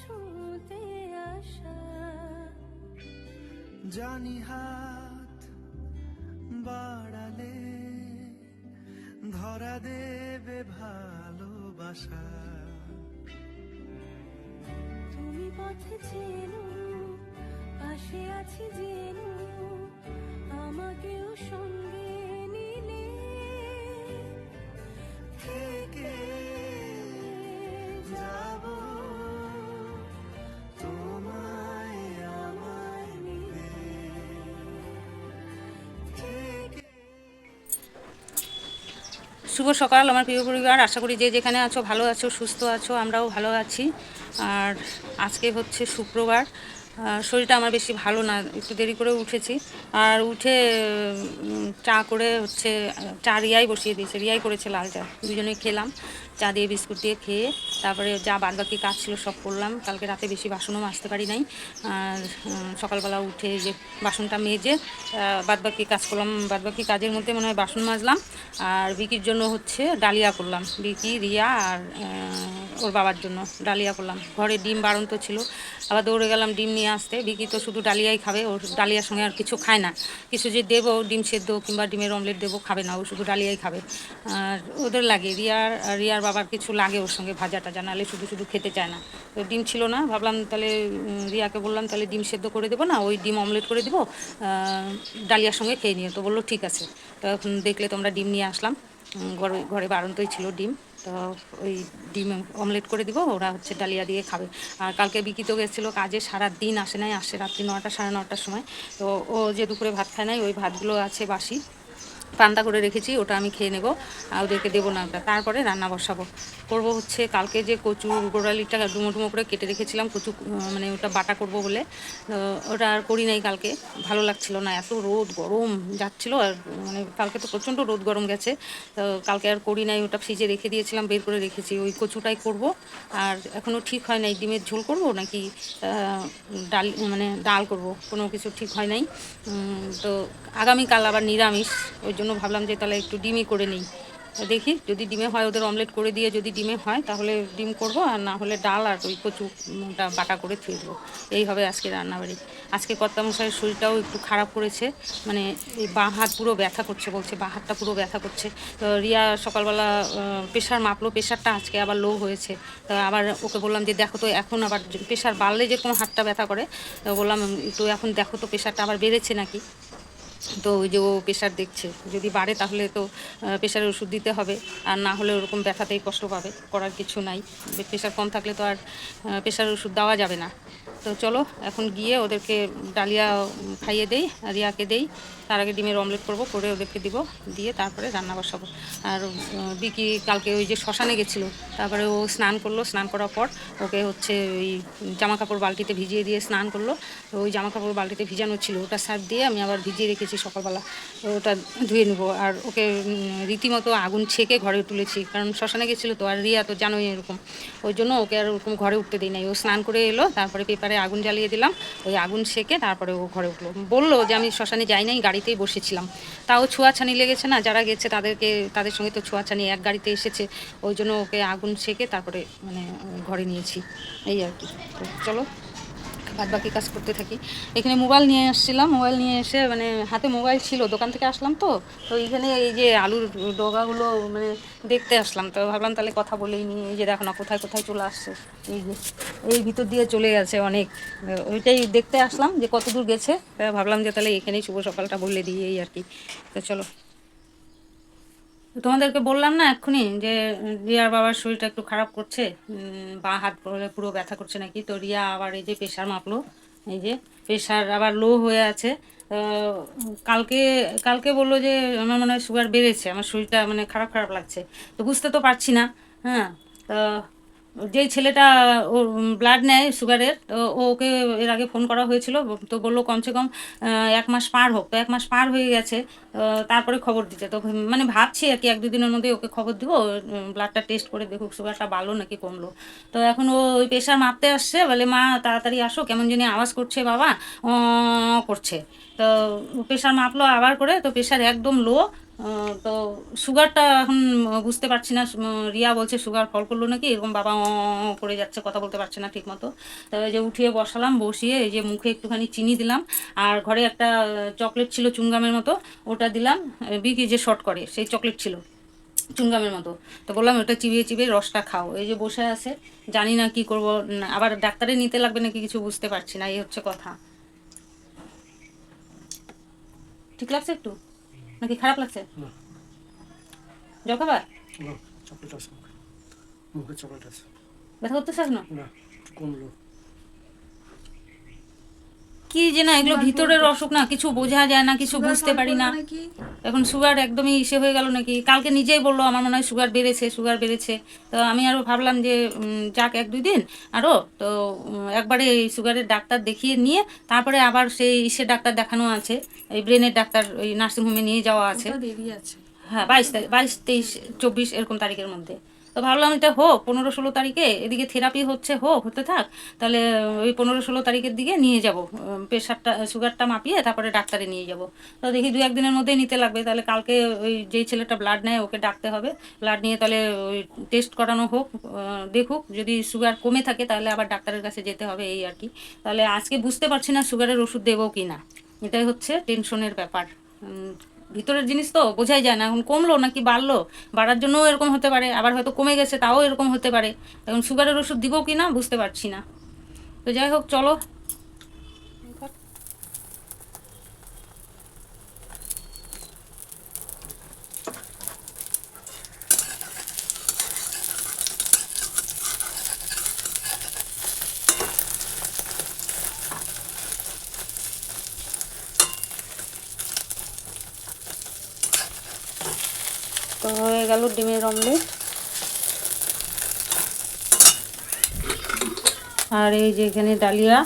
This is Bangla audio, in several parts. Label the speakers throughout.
Speaker 1: ছুঁতে আসা।
Speaker 2: জানি হাত বাড়ালে ধরা দেবে ভালোবাসা।
Speaker 1: তুমি পথে চেনো পাশে আছি জেনো আমাকেও সঙ্গে নিলে।
Speaker 2: থেকে যাব
Speaker 3: শুভ সকাল আমার প্রিয় পরিবার। আশা করি যে যেখানে আছো, ভালো আছো, সুস্থ আছো, আমরাও ভালো আছি। আর আজকে হচ্ছে শুক্রবার। শরীরটা আমার বেশি ভালো না একটু দেরি করে উঠেছি। আর উঠে চা করে হচ্ছে চা রিয়াই বসিয়ে দিয়েছে রিয়াই করেছে লাল চা দুজনেই খেলাম চা দিয়ে বিস্কুট দিয়ে খেয়ে তারপরে যা বাদবাকি কাজ ছিল সব করলাম। কালকে রাতে বেশি বাসনও মাজতে পারি নাই। আর সকালবেলা উঠে যে বাসনটা মেজে আহ, বাদবাকি কাজ করলাম। বাদবাকি কাজের মধ্যে মনে হয় বাসন মাজলাম। আর বিকির জন্য হচ্ছে ডালিয়া করলাম। বিকি রিয়া আর ওর বাবার জন্য ডালিয়া করলাম। ঘরে ডিম বাড়ন্ত ছিল। আবার দৌড়ে গেলাম ডিম নিয়ে আসতে। বিকি তো শুধু ডালিয়াই খাবে ওর ডালিয়ার সঙ্গে আর কিছু খায় না। কিছু যে দেবো, ডিম সেদ্ধ কিংবা ডিমের অমলেট দেবো, খাবে না, ও শুধু ডালিয়াই খাবে। আর ওদের লাগে, রিয়ার রিয়ার বাবার কিছু লাগে ওর সঙ্গে ভাজা টাজা নাহলে শুধু শুধু খেতে চায় না। তো ডিম ছিল না, ভাবলাম তাহলে রিয়াকে বললাম, তাহলে ডিম সেদ্ধ করে দেবো না, ওই ডিম অমলেট করে দেবো ডালিয়ার সঙ্গে খেয়ে নিও। তো বলল, ঠিক আছে। তো দেখলে তোমরা ডিম নিয়ে আসলাম। ঘরে ঘরে বাড়ন্তই ছিল ডিম। তো ওই ডিম অমলেট করে দিব, ওরা হচ্ছে ডালিয়া দিয়ে খাবে। আর কালকে বিকি তো গেছিল কাজে, সারা দিন আসে নাই, আসে রাত্রি নটা সাড়ে নটার সময়। তো ও যে দুপুরে ভাত খায় নাই, ওই ভাতগুলো আছে বাসি। পান্তা করে রেখেছি, ওটা আমি খেয়ে নেব। আর ওদেরকে দেবো না ওটা। তারপরে রান্না বসাবো। করব হচ্ছে কালকে যে কচু গোড়ালিটা ডুমো ডুমো করে কেটে রেখেছিলাম, কচু মানে ওটা বাটা করব বলে। ওটা আর করি নাই কালকে। ভালো লাগছিল না, এত রোদ, গরম যাচ্ছিল। আর মানে কালকে তো প্রচণ্ড রোদ গরম গেছে। তো কালকে আর করি নাই, ওটা ফ্রিজে রেখে দিয়েছিলাম, বের করে রেখেছি। ওই কচুটাই করব। আর এখনও ঠিক হয় নাই, ডিমের ঝোল করব নাকি ডাল মানে ডাল করব? কোনো কিছু ঠিক হয় নাই। তো আগামীকাল আবার নিরামিষ, ওই জন্য ভাবলাম যে তাহলে একটু ডিমই করে নিই। দেখি যদি ডিমে হয় ওদের অমলেট করে দিয়ে যদি ডিমে হয় তাহলে ডিম করব আর না হলে ডাল আর ওই কচুটা বাটা করে থুয়ে দেবো। এই হবে আজকে রান্নাবাড়ি। আজকে কর্তামশাইয়ের শরীরটাও একটু খারাপ করেছে মানে এই বাঁ হাত পুরো ব্যথা করছে বলছে, বাঁ হাতটা পুরো ব্যথা করছে। তো রিয়া সকালবেলা প্রেশার মাপলো, প্রেশারটা আজকে আবার লো হয়েছে। তো আবার ওকে বললাম যে দেখো তো এখন আবার প্রেশার বাড়লে যেরকম হাতটা ব্যথা করে। তো বললাম একটু এখন দেখো তো প্রেশারটা আবার বেড়েছে নাকি? তো ওই যে ও প্রেশার দেখছে। যদি বাড়ে তাহলে তো প্রেশারের ওষুধ দিতে হবে। আর না হলে ওরকম ব্যথাতেই কষ্ট পাবে, করার কিছু নাই। প্রেশার কম থাকলে তো আর প্রেশারের ওষুধ দেওয়া যাবে না। তো চলো, এখন গিয়ে ওদেরকে ডালিয়া খাইয়ে দেই, রিয়াকে দেই। তার আগে ডিমের অমলেট করব, করে ওদেরকে দিব, দিয়ে তারপরে রান্না বসাবো। আর বিকি কালকে ওই যে শ্মশানে গেছিল, তারপরে ও স্নান করল, স্নান করার পর ওকে হচ্ছে ওই জামা কাপড় বালতিতে ভিজিয়ে দিয়ে স্নান করল। ওই জামা কাপড় বালতিতে ভিজানো ছিল, ওটা সার দিয়ে আমি আবার ভিজিয়ে রেখেছি সকালবেলা। ওটা ধুয়ে নেব। আর ওকে রীতিমতো আগুন ছেঁকে ঘরে তুলেছি, কারণ শ্মশানে গেছিল তো, আর রিয়া তো জানোই এরকম। ওই জন্য ওকে আর ওরকম ঘরে উঠতে দিই নাই। ও স্নান করে এলো, তারপরে পেপারে আগুন জ্বালিয়ে দিলাম। ওই আগুন সেকে তারপরে ও ঘরে উঠল। বলল যে, আমি শ্মশানে যাই নাই, গাড়িতেই বসেছিলাম। তাও ছোঁয়াছানি লেগেছে না? যারা গেছে তাদেরকে, তাদের সঙ্গে তো ছোঁয়াছানি এক গাড়িতে এসেছে। ওই জন্য ওকে আগুন সেকে তারপরে মানে ঘরে নিয়েছি। এই আর কি। চলো। বাদ বাকি কাজ করতে থাকি। এখানে মোবাইল নিয়ে এসেছিলাম মোবাইল নিয়ে এসে মানে হাতে মোবাইল ছিল, দোকান থেকে আসলাম তো। তো এইখানে এই যে আলুর ডগাগুলো মানে দেখতে আসলাম, তো ভাবলাম তাহলে কথা বলেই নিই, এই যে দেখো না, কোথায় কোথায় চলে আসছে। এই যে, এই ভিতর দিয়ে চলে গেছে অনেক। ওইটাই দেখতে আসলাম যে কত দূর গেছে ভাবলাম যে তাহলে এখানেই শুভ সকালটা বলে দিই এই আর কি। তো চলো। তোমাদেরকে বললাম না এক্ষুনি যে, রিয়ার বাবার শরীরটা একটু খারাপ করছে বা হাত পুরো পুরো ব্যথা করছে নাকি? তো রিয়া আবার এই যে প্রেশার মাপলো, এই যে প্রেশার আবার লো হয়ে আছে। কালকে কালকে বলল যে, আমার মনে হয় সুগার বেড়েছে, আমার শরীরটা মানে খারাপ খারাপ লাগছে। তো বুঝতে তো পারছি না হ্যাঁ তো যেই ছেলেটা ও ব্লাড নেয় সুগারের তো ওকে এর আগে ফোন করা হয়েছিল, তো বলল কমসে কম এক মাস পার হোক। তো এক মাস পার হয়ে গেছে তারপরে খবর দিতে। তো মানে ভাবছি আর কি, এক দুদিনের মধ্যে ওকে খবর দিব ব্লাডটা টেস্ট করে দেখুক সুগারটা বাড়লো নাকি কমলো। তো এখন ও ওই প্রেশার মাপতে আসছে, বলে, মা, তাড়াতাড়ি আসো, কেমন জানি আওয়াজ করছে বাবা করছে। তো প্রেশার মাপলো আবার করে, তো প্রেশার একদম লো তো সুগারটা এখন বুঝতে পারছি না রিয়া বলছে সুগার ফল করল নাকি, এরকম বাবা করে যাচ্ছে, কথা বলতে পারছে না ঠিক মতো তো এই যে উঠিয়ে বসালাম, বসিয়ে এই যে মুখে একটুখানি চিনি দিলাম, আর ঘরে একটা চকলেট ছিল চুঙ্গামের মতো, ওটা দিলাম বিকি যে শর্ট করে, সেই চকলেট ছিল চুঙ্গামের মতো। তো বললাম ওটা চিবিয়ে চিবিয়ে রসটা খাও, এই যে বসে আছে, জানি না কি করব আবার ডাক্তারে নিতে লাগবে নাকি কিছু বুঝতে পারছি না, এই হচ্ছে কথা। ঠিক লাগছে একটু? নাকি খারাপ লাগছে? জল খাবার
Speaker 4: চকলেট আছে মুখে চকলেট আছে।
Speaker 3: ব্যথা করতেছে এখনও
Speaker 4: না কমলো।
Speaker 3: কি যে না এগুলো ভিতরের অসুখ না কিছু বোঝা যায় না কিছু বুঝতে পারি না। এখন সুগার একদমই ইসে হয়ে গেল নাকি? কালকে নিজেই বলল আমার মনে হয় সুগার বেড়েছে সুগার বেড়েছে। তো আমি আরও ভাবলাম যে যাক এক দুই দিন আরও তো একবারে এই সুগারের ডাক্তার দেখিয়ে নিয়ে তারপরে আবার সেই ইসের ডাক্তার দেখানো আছে। এই ব্রেনের ডাক্তার ওই নার্সিংহোমে নিয়ে যাওয়া আছে।
Speaker 5: আছে।
Speaker 3: হ্যাঁ বাইশ তারিখ বাইশ তেইশ চব্বিশ এরকম তারিখের মধ্যে। তো ভাবলাম এটা হোক, পনেরো ষোলো তারিখে, এদিকে থেরাপি হচ্ছে হোক, হতে থাক, তাহলে ওই পনেরো ষোলো তারিখের দিকে নিয়ে যাব প্রেশারটা সুগারটা মাপিয়ে তারপরে ডাক্তারে নিয়ে যাব। তো দেখি দু একদিনের মধ্যেই নিতে লাগবে, তাহলে কালকে ওই যেই ছেলেটা ব্লাড নেয়, ওকে ডাকতে হবে। ব্লাড নিয়ে তাহলে ওই টেস্ট করানো হোক দেখুক, যদি সুগার কমে থাকে, তাহলে আবার ডাক্তারের কাছে যেতে হবে, এই আর কি। তাহলে আজকে বুঝতে পারছি না সুগারের ওষুধ দেবো কি না এটাই হচ্ছে টেনশনের ব্যাপার। ভিতরের জিনিস তো, বোঝাই যায় না। এখন কমলো নাকি বাড়লো? বাড়ার জন্যও এরকম হতে পারে, আবার হয়তো কমে গেছে, তাও এরকম হতে পারে। এখন সুগারের ওষুধ দিব কি না, বুঝতে পারছি না। তো যাই হোক, চলো। তো হয়ে গেল ডিমের অমলেট। আর এই যে এখানে ডালিয়া।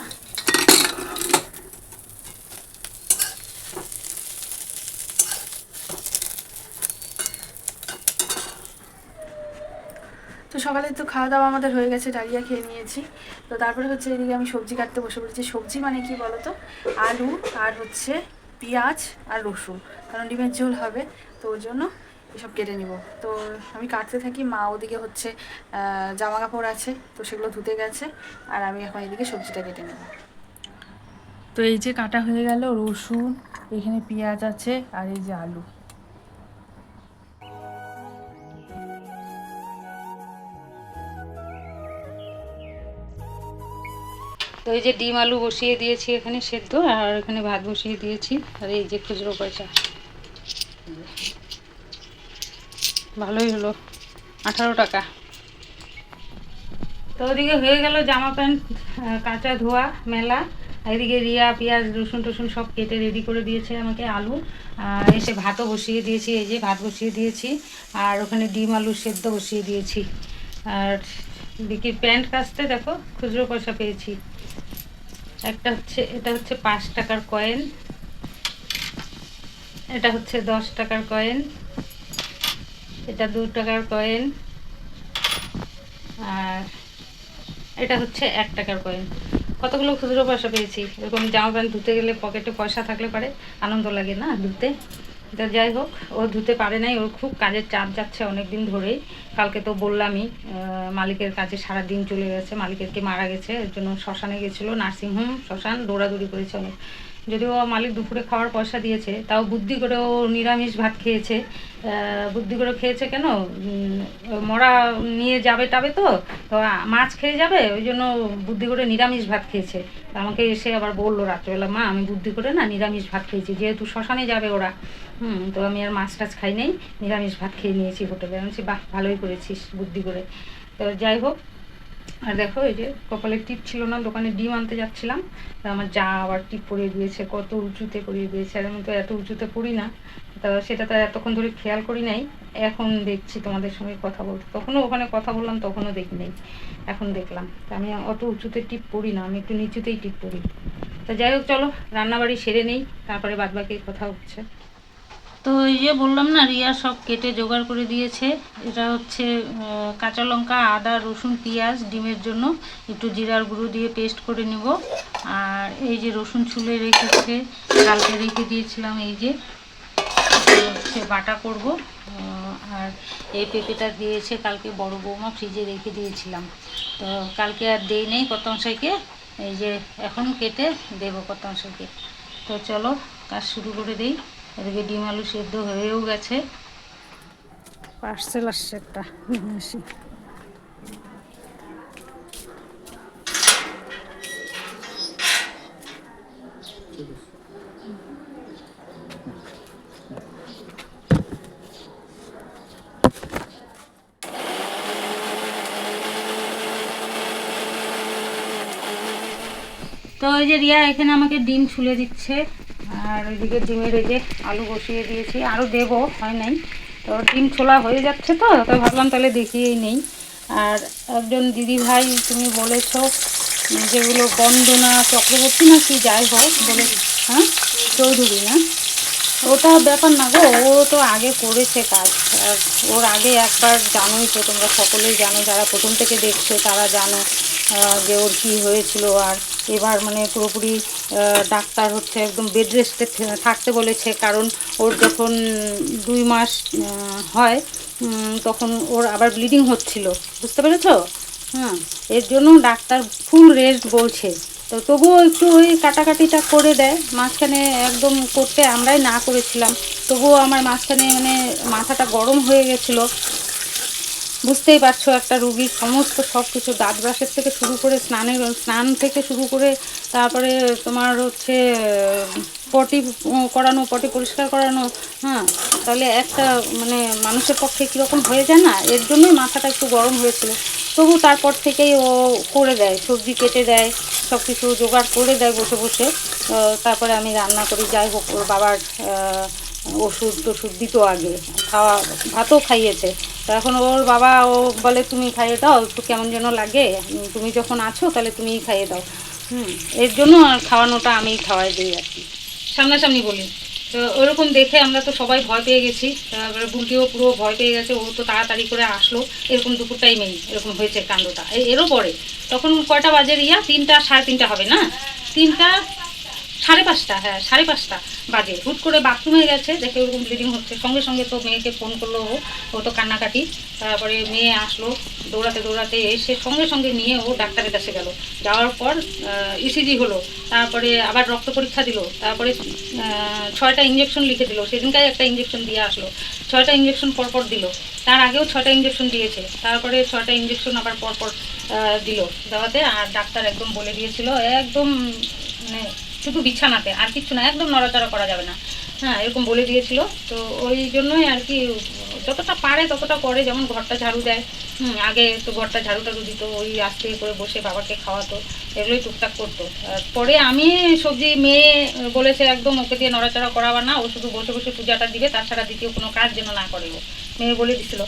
Speaker 5: তো সকালে তো খাওয়া দাওয়া আমাদের হয়ে গেছে, ডালিয়া খেয়ে নিয়েছি। তো তারপরে হচ্ছে এদিকে আমি সবজি কাটতে বসে পড়েছি। সবজি মানে কি বলতো? আলু আর হচ্ছে পেঁয়াজ আর রসুন। কারণ ডিমের ঝোল হবে, তো ওর জন্য এসব কেটে নিব। তো আমি কাটতে থাকি মা ওদিকে হচ্ছে জামা কাপড় আছে তো সেগুলো ধুতে গেছে আর আমি এখন এদিকে সবজিটা কেটে নেব। তো এই যে কাটা হয়ে গেল রসুন এখানে পেঁয়াজ আছে আর এই যে আলু।
Speaker 3: তো এই যে ডিম আলু বসিয়ে দিয়েছি এখানে সেদ্ধ আর এখানে ভাত বসিয়ে দিয়েছি আর এই যে খুচরো পয়সা। ভালোই হলো। আঠারো টাকা। তো ওদিকে হয়ে গেল জামা প্যান্ট কাঁচা ধোয়া, মেলা। এদিকে রিয়া, পেঁয়াজ, রসুন টসুন সব কেটে রেডি করে দিয়েছে আমাকে আলু। এসে ভাতও বসিয়ে দিয়েছি, এই যে ভাত বসিয়ে দিয়েছি। আর ওখানে ডিম আলু সেদ্ধ বসিয়ে দিয়েছি। আর বিকির প্যান্ট কাচতে দেখো, খুচরো পয়সা পেয়েছি। একটা হচ্ছে, এটা হচ্ছে পাঁচ টাকার কয়েন এটা হচ্ছে দশ টাকার কয়েন এটা দু টাকার কয়েন আর এটা হচ্ছে এক টাকার কয়েন কতগুলো খুচরো পয়সা পেয়েছি? এরকম জামা প্যান্ট ধুতে গেলে পকেটে পয়সা থাকলে পারে, আনন্দ লাগে না ধুতে। তা যাই হোক, ও ধুতে পারে নাই, ওর খুব কাজের চাপ যাচ্ছে অনেক দিন ধরেই। কালকে তো বললামই মালিকের কাজে সারা দিন চলে গেছে, মালিকের কি মারা গেছে, এর জন্য শ্মশানে গেছিল, নার্সিংহোম, শ্মশান, দৌড়াদৌড়ি করেছে অনেক। যদিও মালিক দুপুরে খাওয়ার পয়সা দিয়েছে, তাও বুদ্ধি করে ও নিরামিষ ভাত খেয়েছে। বুদ্ধি করে খেয়েছে কেন? মরা নিয়ে যাবে টাবে তো তো মাছ খেয়ে যাবে, ওই জন্য বুদ্ধি করে নিরামিষ ভাত খেয়েছে। আমাকে এসে আবার বলল রাত্রেবেলা, মা, আমি বুদ্ধি করে না নিরামিষ ভাত খেয়েছি, যেহেতু শ্মশানে যাবে ওরা। হুম, তো আমি আর মাছ টাছ খাই নাই, নিরামিষ ভাত খেয়ে নিয়েছি হোটেলে। আমি বাহ, ভালোই করেছিস বুদ্ধি করে। তো যাই হোক আর দেখো, এই যে কপালে টিপ ছিল না, দোকানে ডিম আনতে যাচ্ছিলাম। আমার যা আবার টিপ পরিয়ে দিয়েছে, কত উঁচুতে পরিয়ে দিয়েছে, আর আমি তো এত উঁচুতে পড়ি না। তা সেটা তো এতক্ষণ ধরে খেয়াল করি নাই। এখন দেখছি তোমাদের সঙ্গে কথা বলতে। তখনও ওখানে কথা বললাম, তখনও দেখি নাই। এখন দেখলাম। তা আমি অত উঁচুতে টিপ পড়ি না, আমি একটু নিচুতেই টিপ পড়ি। তা যাই হোক, চলো, রান্নাবাড়ি সেরে নেই, তারপরে বাদবাকি কথা হচ্ছে। তো এই যে বললাম না, রিয়া সব কেটে জোগাড় করে দিয়েছে। এটা হচ্ছে কাঁচা লঙ্কা, আদা, রসুন, পেঁয়াজ, ডিমের জন্য একটু জিরার গুঁড়ো দিয়ে পেস্ট করে নেব। আর এই যে রসুন ছুলে রেখেছে, কালকে রেখে দিয়েছিলাম এই যে হচ্ছে বাটা করব। আর এই পেঁপেটা দিয়েছে কালকে বড় বৌমা, ফ্রিজে রেখে দিয়েছিলাম। তো কালকে আর দেই নেই কতংশাইকে এই যে এখন কেটে দেবো কতংশাইকে তো চলো, কাজ শুরু করে দিই। এদিকে ডিম আলু সেদ্ধ হয়েও গেছে। পার্সেল আসছে একটা আসি। তো ওই যে রিয়া এখানে আমাকে ডিম ছুলে দিচ্ছে। আর ওইদিকে ডিমের এই যে আলু বসিয়ে দিয়েছি। আরও দেবো, হয় নাই। তো ডিম ছোলা হয়ে যাচ্ছে তো তো ভাবলাম তাহলে দেখিয়েই নেই। আর একজন দিদি ভাই তুমি বলেছ যেগুলো বন্দনা, চক্রবর্তী না কি যাই হোক, বলে হ্যাঁ? চৌধুরী না? ওটা ব্যাপার না গো, ও তো আগে করেছে কাজ। আর ওর আগে একবার জানোই তো, তোমরা সকলেই জানো, যারা প্রথম থেকে দেখছ তারা জানো যে ওর কী হয়েছিল আর এবার মানে পুরোপুরি ডাক্তার হচ্ছে একদম বেড রেস্টে থাকতে বলেছে। কারণ ওর যখন দুই মাস হয় তখন ওর আবার ব্লিডিং হচ্ছিল। বুঝতে পেরেছ? হ্যাঁ এর জন্য ডাক্তার ফুল রেস্ট বলছে। তো তবুও একটু ওই কাটাকাটিটা করে দেয়। মাঝখানে একদম করতে আমরাই না করেছিলাম। তবুও আমার মাঝখানে মানে মাথাটা গরম হয়ে গেছিল। বুঝতেই পারছ, একটা রুগীর সমস্ত সব কিছু দাঁত ব্রাশের থেকে শুরু করে স্নানের, স্নান থেকে শুরু করে তারপরে তোমার হচ্ছে, পটি করানো, পটি পরিষ্কার করানো হ্যাঁ তাহলে একটা মানে মানুষের পক্ষে কীরকম হয়ে যায় না? এর জন্যই মাথাটা একটু গরম হয়েছিল। তবু তারপর থেকেই ও করে দেয়, সবজি কেটে দেয়, সব কিছু জোগাড় করে দেয় বসে বসে। তারপরে আমি রান্না করি, যাই হোক, ওর বাবার ওষুধ টষুধ দিত আগে। খাওয়া, ভাতও খাইয়েছে। তো এখন ওর বাবা, ও বলে, তুমি খাইয়ে দাও, একটু কেমন যেন লাগে। তুমি যখন আছো, তাহলে তুমিই খাইয়ে দাও। হুম, এর জন্য খাওয়ানোটা আমিই খাওয়াই দিই আর কি। সামনাসামনি বলি। তো ওরকম দেখে আমরা তো সবাই ভয় পেয়ে গেছি। তারপরে বুলটিও পুরো ভয় পেয়ে গেছে। ও তো তাড়াতাড়ি করে আসলো। এরকম দুপুর টাইমেই এরকম হয়েছে কাণ্ডটা। এরও পরে। তখন কয়টা বাজে রিয়া? তিনটা, সাড়ে তিনটা হবে না? তিনটা সাড়ে পাঁচটা হ্যাঁ সাড়ে পাঁচটা বাজে। হুট করে বাথরুমে গেছে, দেখে ওরকম ব্লিডিং হচ্ছে। সঙ্গে সঙ্গে তো মেয়েকে ফোন করল ও ও তো কান্নাকাটি। তারপরে মেয়ে আসলো, দৌড়াতে দৌড়াতে এসে সঙ্গে সঙ্গে নিয়ে ও ডাক্তারের কাছে গেল। যাওয়ার পর ইসিজি হলো। তারপরে আবার রক্ত পরীক্ষা দিল। তারপরে ছয়টা ইঞ্জেকশন লিখে দিল। সেদিনকাই একটা ইঞ্জেকশন দিয়ে আসলো। ছয়টা ইঞ্জেকশন পরপর দিল। তার আগেও ছয়টা ইঞ্জেকশন দিয়েছে। তারপরে ছয়টা ইঞ্জেকশন আবার পরপর দিল দেওয়াতে। আর ডাক্তার একদম বলে দিয়েছিল, একদম মানে শুধু বিছানাতে, আর কিছু না, একদম নড়াচড়া করা যাবে না। হ্যাঁ এরকম বলে দিয়েছিল। তো ওই জন্যই আর কি, যতটা পারে ততটা করে, যেমন ঘরটা ঝাড়ু দেয়। হুম, আগে তো ঘরটা ঝাড়ু টাড়ু দিত, ওই আস্তে করে বসে বাবাকে খাওয়াতো, এগুলোই টুকটাক করতো। পরে আমি সবজি মেয়ে বলেছে, একদম ওকে দিয়ে নড়াচড়া করাবার না, ও শুধু বসে বসে পূজাটা দিবে, তাছাড়া দ্বিতীয় কোনো কাজ যেন না করে ও। মেয়ে বলে দিছিল,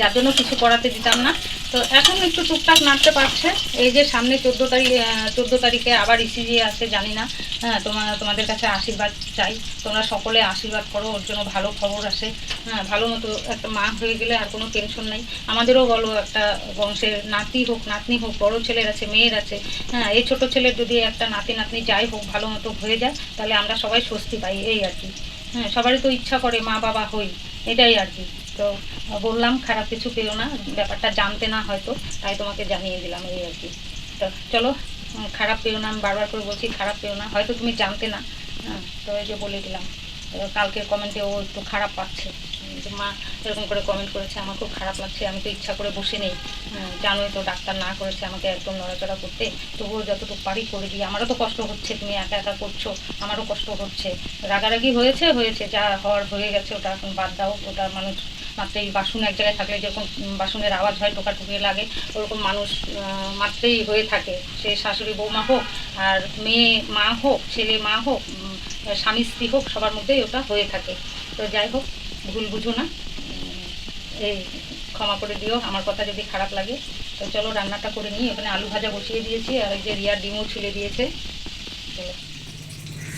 Speaker 3: যার জন্য কিছু করাতে দিতাম না। তো এখন একটু টুকটাক নাড়তে পারছে। এই যে সামনে চোদ্দ তারিখ চোদ্দ তারিখে আবার ইসিজি আছে, জানি না। হ্যাঁ তোমার তোমাদের কাছে আশীর্বাদ চাই। তোমরা সকলে আশীর্বাদ করো, ওর জন্য ভালো খবর আসে। হ্যাঁ ভালো মতো একটা মা হয়ে গেলে আর কোনো টেনশন নাই। আমাদেরও বলো একটা বংশের নাতি হোক, নাতনি হোক, বড় ছেলের আছে, মেয়ের আছে। হ্যাঁ এই ছোট ছেলের যদি একটা নাতি, নাতনি যাই হোক, ভালো মতো হয়ে যায়, তাহলে আমরা সবাই স্বস্তি পাই, এই আর কি। হ্যাঁ সবারই তো ইচ্ছা করে মা বাবা হই, এটাই আর কি। তো বললাম খারাপ কিছু পেও না ব্যাপারটা জানতে না হয়তো তাই তোমাকে জানিয়ে দিলাম এই আর কি। তো চলো খারাপ পেও না আমি বারবার করে বলছি খারাপ পেও না হয়তো তুমি জানতে না। হ্যাঁ তো এই যে বলে দিলাম। তো কালকের কমেন্টে ও একটু খারাপ পাচ্ছে। যে মা এরকম করে কমেন্ট করেছে আমার খুব খারাপ লাগছে আমি তো ইচ্ছা করে বসে নেই। হ্যাঁ, জানোই তো ডাক্তার না করেছে আমাকে একদম নড়াচড়া করতে। তবুও যতটুকু পারি করে দিই। আমারও তো কষ্ট হচ্ছে তুমি একা একা করছ আমারও কষ্ট হচ্ছে। রাগারাগি হয়েছে হয়েছে যা হওয়ার হয়ে গেছে ওটা এখন বাদ দাও ওটা মানুষ মাত্রই বাসন এক জায়গায় থাকলে যেরকম বাসনের আওয়াজ হয় টোকাটুকি লাগে, ওরকম মানুষ মাত্রেই হয়ে থাকে। সে শাশুড়ি বৌমা হোক, আর মেয়ে মা হোক, ছেলে মা হোক স্বামী স্ত্রী হোক, সবার মধ্যেই ওটা হয়ে থাকে। তো যাই হোক, ভুল বুঝো না। এই, ক্ষমা করে দিও, আমার কথা যদি খারাপ লাগে। তো চলো, রান্নাটা করে নিই। ওখানে আলু ভাজা বসিয়ে দিয়েছি, আর এই যে রিয়া ডিমও ছুলে দিয়েছে।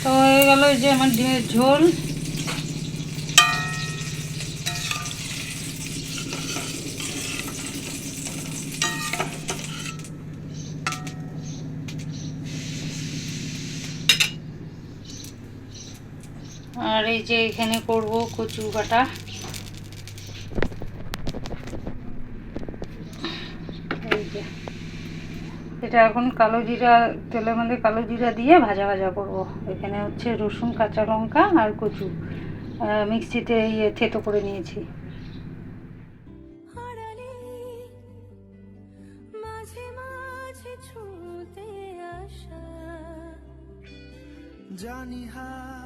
Speaker 3: তো হয়ে গেল যে আমার ডিমের ঝোল আর এই যে এখানে করব কচু বাটা এটা এখন কালো জিরা, তেলের মধ্যে কালো জিরা দিয়ে ভাজা ভাজা করব। এখানে হচ্ছে রসুন, কাঁচা লঙ্কা আর কচু। মিক্সিতে ইয়ে থেতো করে নিয়েছি।
Speaker 2: জানি হাত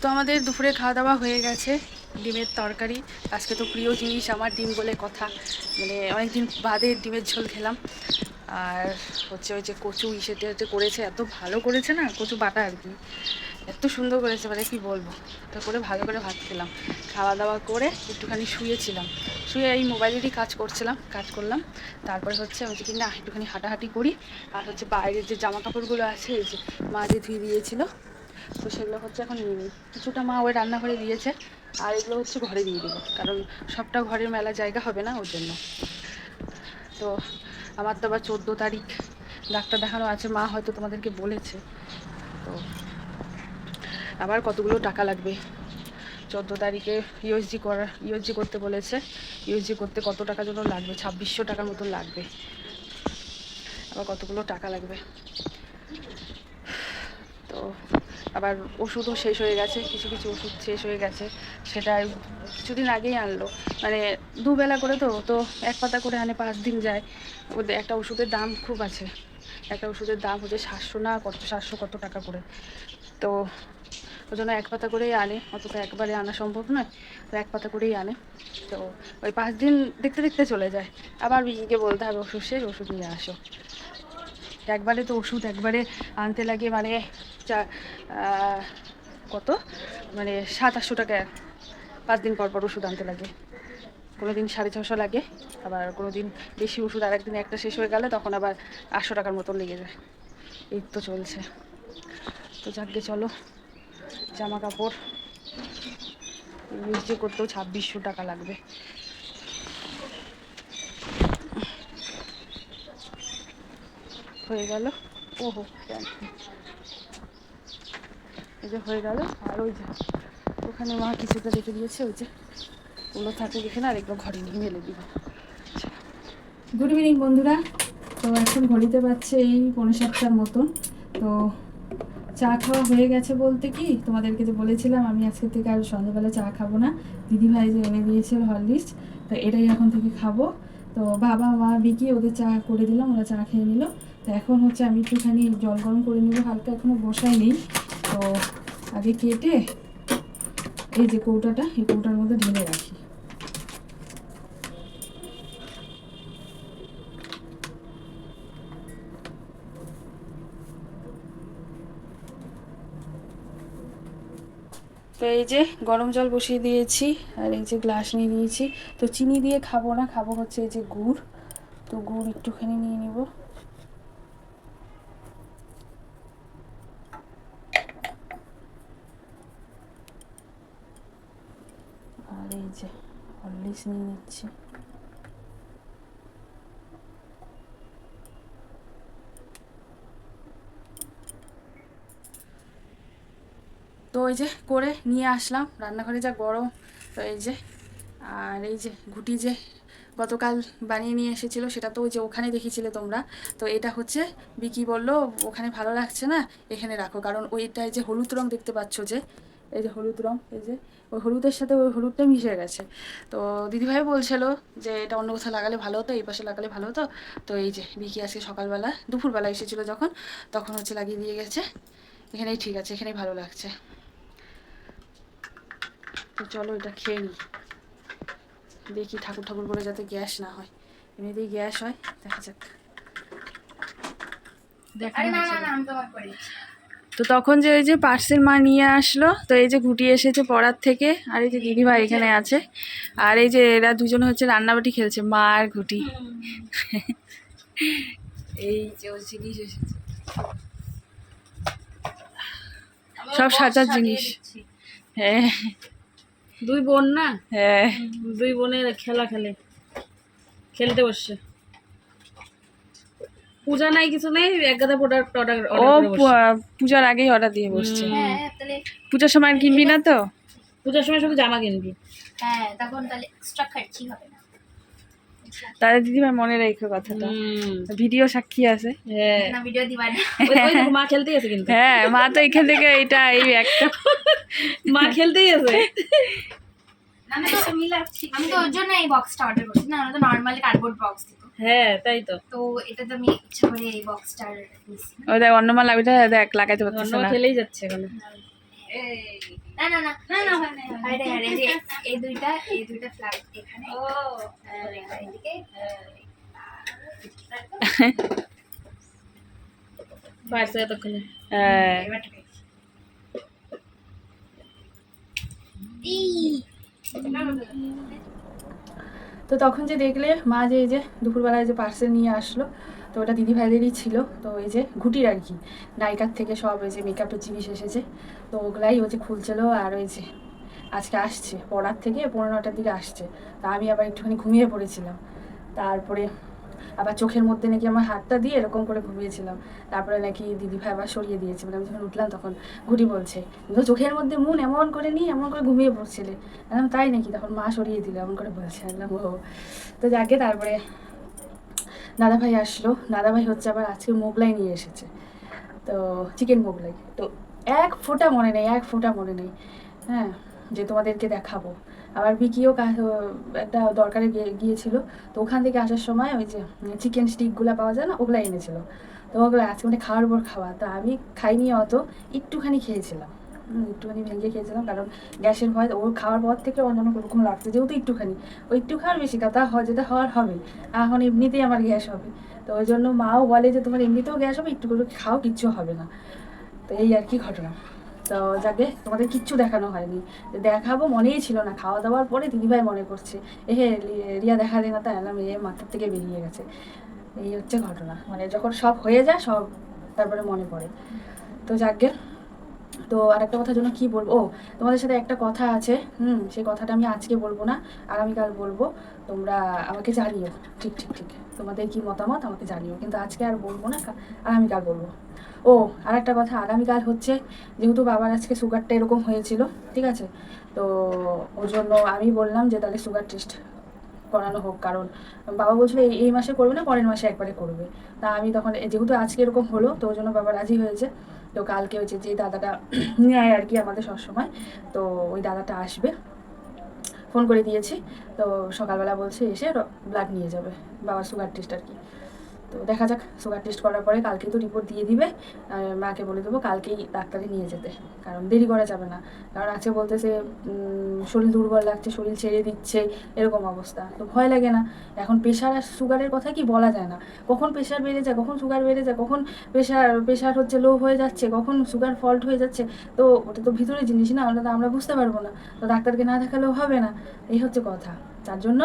Speaker 5: তো আমাদের দুপুরে খাওয়া দাওয়া হয়ে গেছে, ডিমের তরকারি। আজকে তো প্রিয় জিনিস আমার ডিম বলে কথা। মানে অনেকদিন বাদে ডিমের ঝোল খেলাম। আর হচ্ছে ওই যে কচু ইসেতে হচ্ছে করেছে, এত ভালো করেছে না, কচু বাটা আর কি। এত সুন্দর করেছে মানে কি বলব? তা করে ভালো করে ভাত খেলাম। খাওয়া দাওয়া করে একটুখানি শুয়েছিলাম। শুয়ে এই মোবাইলেরই কাজ করছিলাম, কাজ করলাম। তারপরে হচ্ছে হচ্ছে কি, না, একটুখানি হাঁটাহাঁটি করি। আর হচ্ছে বাইরের যে জামা কাপড়গুলো আছে, এই যে মা যে ধুয়ে দিয়েছিল তো সেগুলো হচ্ছে এখন নিয়ে নিই। কিছুটা মা ওই রান্নাঘরে দিয়েছে, আর এগুলো হচ্ছে ঘরে দিয়ে দেবো, কারণ সবটা ঘরের মেলা জায়গা হবে না ওর জন্য। তো আমার তো আবার চোদ্দ তারিখ, ডাক্তার দেখানো আছে, মা হয়তো তোমাদেরকে বলেছে। তো আবার কতগুলো টাকা লাগবে? চোদ্দ তারিখে ইউএসজি করা ইউএসজি করতে বলেছে ইউএসজি করতে কত টাকা জন্য লাগবে? ছাব্বিশশো টাকার মতন লাগবে। আবার কতগুলো টাকা লাগবে? তো আবার ওষুধও শেষ হয়ে গেছে, কিছু কিছু ওষুধ শেষ হয়ে গেছে, সেটা কিছুদিন আগেই আনলো। মানে দুবেলা করে তো তো এক পাতা করে আনে, পাঁচ দিন যায়। ওদের একটা ওষুধের দাম খুব আছে। একটা ওষুধের দাম হচ্ছে সাতশো না, কত, সাতশো কত টাকা করে। তো ওই জন্য এক পাতা করেই আনে অত তো একবারে আনা সম্ভব নয়, তো এক পাতা করেই আনে। তো ওই পাঁচ দিন দেখতে দেখতে চলে যায়। আবার বিজিকে বলতে হবে, ওষুধ শেষ, ওষুধ নিয়ে আসো। একবারে তো ওষুধ একবারে আনতে লাগে মানে চা কত? মানে সাত আটশো টাকা। পাঁচ দিন পর পর ওষুধ আনতে লাগে। কোনো দিন সাড়ে ছশো লাগে, আবার কোনো দিন বেশি ওষুধ আর একদিন একটা শেষ হয়ে গেলে তখন আবার আটশো টাকার মতন লেগে যায়। এই তো চলছে। তো যাকে চলো। জামা কাপড় ইউজ করতেও ছাব্বিশশো টাকা লাগবে। হয়ে গেল। ওহো এই যে হয়ে গেল, আর ওই যে ওখানে মা কিছুটা রেখে দিয়েছে, ওই যে ওগুলো থাকে এখানে আর এগুলো ঘরে নিয়ে মেলে দিব। গুড ইভিনিং বন্ধুরা। তো এখন ঘড়িতে পাচ্ছে এই পনেরো সাতটার মতন। তো চা খাওয়া হয়ে গেছে বলতে কি, তোমাদেরকে যে বলেছিলাম, আমি আজকে থেকে আর সন্ধ্যাবেলা চা খাব না। দিদিভাই যে এনে দিয়েছে হরলিক্স তো এটাই এখন থেকে খাব। তো বাবা, মা, বিকি, ওদের চা করে দিলাম, ওরা চা খেয়ে নিল। এখন হচ্ছে আমি একটুখানি জল গরম করে নিব, হালকা এখনও বসাই নেই তো আগে কেটে এই যে কৌটাটা, এই কৌটার মধ্যে ঢেলে রাখি। তো এই যে গরম জল বসিয়ে দিয়েছি, আর এই যে গ্লাস নিয়ে নিয়েছি। তো চিনি দিয়ে খাব না, খাব হচ্ছে এই যে গুড়। তো গুড় একটুখানি নিয়ে নিব আর এই যে নিচ্ছি তো এই যে করে নিয়ে আসলাম রান্নাঘরে যা গরম তো এই যে আর এই যে ঘুটি যে গতকাল বানিয়ে নিয়ে এসেছিল সেটা তো ওই যে ওখানে দেখেছিলে তোমরা তো এটা হচ্ছে বিকি বলল ওখানে ভালো লাগছে না এখানে রাখো কারণ ওইটায় যে হলুদ রং দেখতে পাচ্ছ যে এই যে হলুদ রং, এই যে, ওই হলুদের সাথে ওই হলুদটা মিশে গেছে। তো দিদিভাই বলছিল যে, এটা অন্য কোথাও লাগালে ভালো হতো, এই পাশে লাগালে ভালো হতো। তো এই যে বিকি আজকে সকালবেলা, দুপুরবেলা এসেছিল যখন, তখন হচ্ছে লাগিয়ে দিয়ে গেছে। এখানেই ঠিক আছে, এখানেই ভালো লাগছে। তো চলো এটা খেয়ে নিই। দেখি ঠাকুর ঠাকুর করে যাতে গ্যাস না হয়। এমনিতেই গ্যাস হয়, দেখা যাক। দেখা তো তখন যে ওই যে পার্সেল মা নিয়ে আসলো তো এই যে ঘুটি এসেছে পড়ার থেকে আর এই যে দিদিভাই এখানে আছে আর এই যে এরা দুজন হচ্ছে রান্নাবাটি খেলছে মা আর ঘুটি। এই যে ওই জিনিস এসেছে। সব সাজার জিনিস। হ্যাঁ।
Speaker 3: দুই বোন না?
Speaker 5: হ্যাঁ।
Speaker 3: দুই বোনের খেলা খেলে। খেলতে বসছে। পূজা নাই কিছু নেই এক গাদা প্রোডাক্ট অর্ডার
Speaker 5: ও পূজার আগেই অর্ডার দিয়ে বসছে।
Speaker 6: হ্যাঁ তাহলে
Speaker 5: পূজার সময় আর কিনবি না তো?
Speaker 3: পূজার সময় শুধু জামা কিনবি।
Speaker 6: হ্যাঁ তখন তাহলে এক্সট্রা খরচি হবে না।
Speaker 5: তাহলে দিদিভাই মনে রেখো কথাটা।
Speaker 3: হুম।
Speaker 5: ভিডিও সাক্ষী আছে।
Speaker 3: হ্যাঁ।
Speaker 6: না ভিডিও দিবার না।
Speaker 3: ওই- ওই দেখো, মা খেলতেই আছে কিন্তু।
Speaker 5: হ্যাঁ মা তো এখান থেকে এটা এই একটা।
Speaker 3: মা খেলতেই আছে।
Speaker 6: আমি তো আমি তো ওর জন্য এই বক্সটা অর্ডার করছি। না আমরা তো নর্মালি কার্ডবোর্ড বক্স দিত।
Speaker 3: হ্যাঁ তাই তো।
Speaker 6: তো এটা তো আমি ইচ্ছা করে এই বক্সটার
Speaker 5: ওই দেখ অন্যমা লাগবে দেখ লাগাইতে
Speaker 3: অন্য
Speaker 5: না।
Speaker 3: খেলেই যাচ্ছে এখন।
Speaker 6: না না না না না আরে আরে এই দুইটা এই দুইটা ফ্ল্যাগ এখানে। ও। এদিকে
Speaker 3: পারছে এতক্ষণে।
Speaker 5: হ্যাঁ।
Speaker 6: এবার ঠিক আছে। এই।
Speaker 5: তো তখন যে দেখলে মা যে এই যে দুপুরবেলায় যে পার্সেল নিয়ে আসলো, তো ওটা দিদি ভাইদেরই ছিল, তো এই যে ঘুটির আর কি, নায়িকার থেকে সব ওই যে মেকআপের জিনিস এসেছে, তো ওগুলাই ওই যে খুলছিল আর ওই যে আজকে আসছে, পড়ার থেকে পনেরো নটার দিকে আসছে, তা আমি আবার একটুখানি ঘুমিয়ে পড়েছিলাম, তারপরে আবার চোখের মধ্যে নাকি আমার হাতটা দিয়ে এরকম করে ঘুমিয়েছিলাম। তারপরে নাকি দিদি ভাই আবার সরিয়ে দিয়েছে। মানে আমি যখন উঠলাম তখন ঘুটি বলছে চোখের মধ্যে মন এমন করে নিয়ে এমন করে ঘুমিয়ে পড়ছিলে। একদম তাই নাকি? তখন মা সরিয়ে দিল, এমন করে বলছে। একদম ও তো যাকে তারপরে দাদাভাই আসলো। দাদাভাই হচ্ছে আবার আজকে মোগলাই নিয়ে এসেছে। তো চিকেন মোগলাই। তো এক ফোঁটা মনে নেই, এক ফোঁটা মনে নেই। হ্যাঁ যে তোমাদেরকে দেখাবো। আবার বিকিও একটা দরকারে গিয়ে- গিয়েছিল। তো ওখান থেকে আসার সময় ওই যে চিকেন স্টিকগুলো পাওয়া যায় না, ওগুলো এনেছিল। তো ওগুলো আজকে মানে খাওয়ার পর খাওয়া। তা আমি খাইনি অত, একটুখানি খেয়েছিলাম। একটুখানি ভেঙে খেয়েছিলাম, কারণ গ্যাসের ভয়, ওর খাওয়ার পর থেকে অন্য রকম লাগছে, যেহেতু একটুখানি। ওই একটু খাওয়ার বেশি কথা হয়, যেটা হওয়ার হবে। এখন এমনিতেই আমার গ্যাস হবে। তো ওই জন্য মাও বলে যে, তোমার এমনিতেও গ্যাস হবে, একটু করে খাও, কিচ্ছু হবে না। তো এই আর কি ঘটনা। তো যাকে তোমাদের কিচ্ছু দেখানো হয়নি। দেখাবো মনেই ছিল না খাওয়া দাওয়ার পরে দিদিভাই মনে করছে এ হে রিয়া দেখা দে না তাই না মেয়ে মাথার থেকে বেরিয়ে গেছে। এই হচ্ছে ঘটনা। মানে যখন সব হয়ে যায়, সব তারপরে মনে পড়ে। তো যাকে, তো আরেকটা কথার জন্য কি বলব? ও, তোমাদের সাথে একটা কথা আছে, হুম, সেই কথাটা আমি আজকে বলব না, আগামীকাল বলব। তোমরা আমাকে জানিও। ঠিক ঠিক ঠিক। তোমাদের কি মতামত আমাকে জানিও। কিন্তু আজকে আর বলব না আগামীকাল বলব। ও আর একটা কথা, আগামীকাল হচ্ছে যেহেতু বাবার আজকে সুগারটা এরকম হয়েছিল, ঠিক আছে? তো ওর জন্য আমি বললাম যে তাহলে সুগার টেস্ট করানো হোক, কারণ বাবা বলছিল এই এই মাসে করবে না, পরের মাসে একবারে করবে। তা আমি তখন যেহেতু আজকে এরকম হলো, তো ওই জন্য বাবা রাজি হয়েছে। তো কালকে হচ্ছে যে দাদাটা নেয় আর কি আমাদের সবসময়, তো ওই দাদাটা আসবে। ফোন করে দিয়েছি, তো সকালবেলা বলছে এসে ব্লাড নিয়ে যাবে, বাবার সুগার টেস্ট আর কি। তো দেখা যাক সুগার টেস্ট করার পরে কালকে তো রিপোর্ট দিয়ে দিবে, আর মাকে বলে দেবো কালকেই ডাক্তারে নিয়ে যেতে, কারণ দেরি করা যাবে না। কারণ আজকে বলতেছে শরীর দুর্বল লাগছে, শরীর ছেড়ে দিচ্ছে, এরকম অবস্থা। তো ভয় লাগে না। এখন প্রেশার আর সুগারের কথা কি বলা যায় না। কখন প্রেশার বেড়ে যায়, কখন সুগার বেড়ে যায়, কখন প্রেশার প্রেশার হচ্ছে লো হয়ে যাচ্ছে, কখন সুগার ফল্ট হয়ে যাচ্ছে। তো ওটা তো ভিতরে জিনিস না, ওটা তো আমরা বুঝতে পারব না। তো ডাক্তারকে না দেখালেও হবে না। এই হচ্ছে কথা। তার জন্য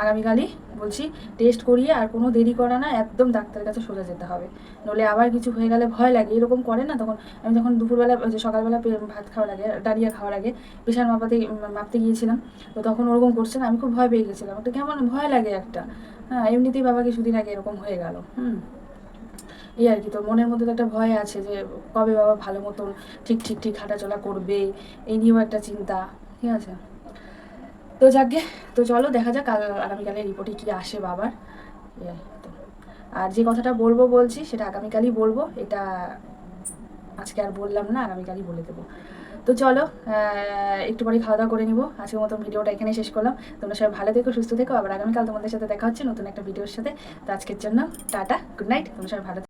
Speaker 5: আগামীকালই বলছি টেস্ট করিয়ে আর কোনো দেরি করা না, একদম ডাক্তারের কাছে সোজা যেতে হবে। নলে আবার কিছু হয়ে গেলে ভয় লাগে, এরকম করে না তখন। আমি যখন দুপুরবেলা যে সকালবেলা ভাত খাওয়ার আগে ডালিয়া খাওয়ার আগে প্রেশার মাপাতে মাপতে গিয়েছিলাম, তো তখন ওরকম করছে না, আমি খুব ভয় পেয়ে গেছিলাম। ওটা কেমন ভয় লাগে একটা? হ্যাঁ এমনিতেই বাবাকে কিছুদিন আগে এরকম হয়ে গেল, হুম। এই আর কি, তো মনের মধ্যে তো একটা ভয় আছে যে, কবে বাবা ভালো মতন ঠিক ঠিক ঠিক হাঁটাচলা করবে, এই নিয়েও একটা চিন্তা, ঠিক আছে? তো যাকে তো চলো দেখা যাক, কাল আগামীকালের রিপোর্টে কি আসে বাবার। আর যে কথাটা বলব বলছি, সেটা আগামীকালই বলব, এটা আজকে আর বললাম না, আগামীকালই বলে দেবো। তো চলো একটু পরে খাওয়া দাওয়া করে নিবো। আজকের মতো ভিডিওটা এখানে শেষ করলাম। তোমরা সবাই ভালো থেকো, সুস্থ থেকো। আবার আগামীকাল তোমাদের সাথে দেখা হচ্ছে নতুন একটা ভিডিওর সাথে। তো আজকের জন্য টাটা গুড নাইট তোমরা সবাই ভালো।